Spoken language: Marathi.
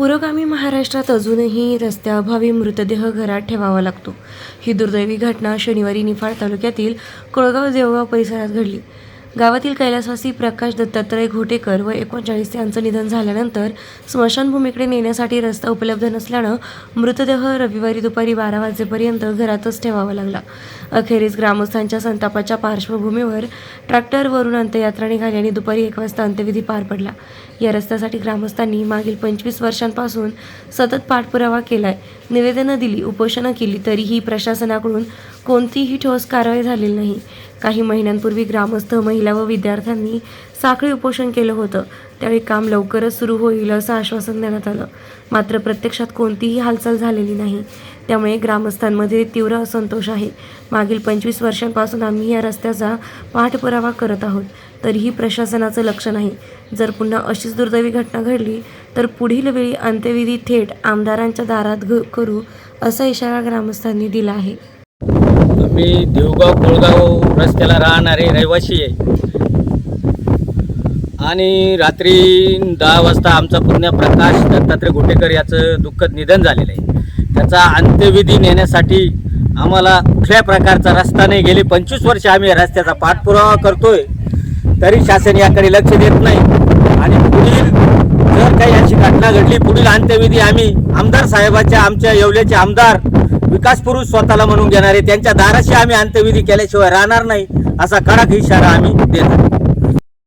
पुरोगामी महाराष्ट्रात अजूनही रस्त्याअभावी मृतदेह घरात ठेवावा लागतो. ही दुर्दैवी घटना शनिवारी निफाड तालुक्यातील कोळगाव देवगाव परिसरात घडली. गावातील कैलासवासी प्रकाश दत्तात्रय घोटेकर व एकोणचाळीस यांचं निधन झाल्यानंतर स्मशानभूमीकडे नेण्यासाठी रस्ता उपलब्ध नसल्यानं मृतदेह रविवारी दुपारी बारा वाजेपर्यंत घरातच ठेवावा लागला. अखेरीस ग्रामस्थांच्या संतापाच्या पार्श्वभूमीवर ट्रॅक्टरवरून अंत्ययात्रा निघाली आणि दुपारी एक वाजता अंत्यविधी पार पडला. या रस्त्यासाठी ग्रामस्थांनी मागील पंचवीस वर्षांपासून सतत पाठपुरावा केलाय. निवेदनं दिली उपोषणं केली तरीही प्रशासनाकडून कोणतीही ठोस कारवाई झालेली नाही. काही महिन्यांपूर्वी ग्रामस्थ महिला व विद्यार्थ्यांनी साखळी उपोषण केलं होतं. त्यावेळी काम लवकरच सुरू होईल असं आश्वासन देण्यात आलं. मात्र प्रत्यक्षात कोणतीही हालचाल झालेली नाही. त्यामुळे ग्रामस्थांमध्ये तीव्र असंतोष आहे. मागील पंचवीस वर्षांपासून आम्ही या रस्त्याचा पाठपुरावा करत आहोत. तरीही प्रशासनाचं लक्ष नाही. जर पुन्हा अशीच दुर्दैवी घटना घडली तर पुढील वेळी अंत्यविधी थेट आमदारांच्या दारात घ करू असा इशारा ग्रामस्थांनी दिला आहे. मी देवगाव कोळगाव रस्त्याला राहणारे रहिवासी आहे. आणि रात्री दहा वाजता आमचा पुण्या प्रकाश दत्तात्रय गोटेकर याचं दुःखद निधन झालेलं आहे. त्याचा अंत्यविधी नेण्यासाठी आम्हाला कुठल्या प्रकारचा रस्ता नाही गेली. पंचवीस वर्ष आम्ही रस्त्याचा पाठपुरावा करतोय. तरी शासन याकडे लक्ष देत नाही. आणि पुढील जर काही अशी घटना घडली पुढील अंत्यविधी आम्ही आमदार साहेबाच्या आमच्या येवल्याचे आमदार विकास पुरुष स्वतःला म्हणून घेणारे त्यांच्या दाराशी आम्ही अंत्यविधी केल्याशिवाय राहणार नाही असा कडक इशारा आम्ही देतो.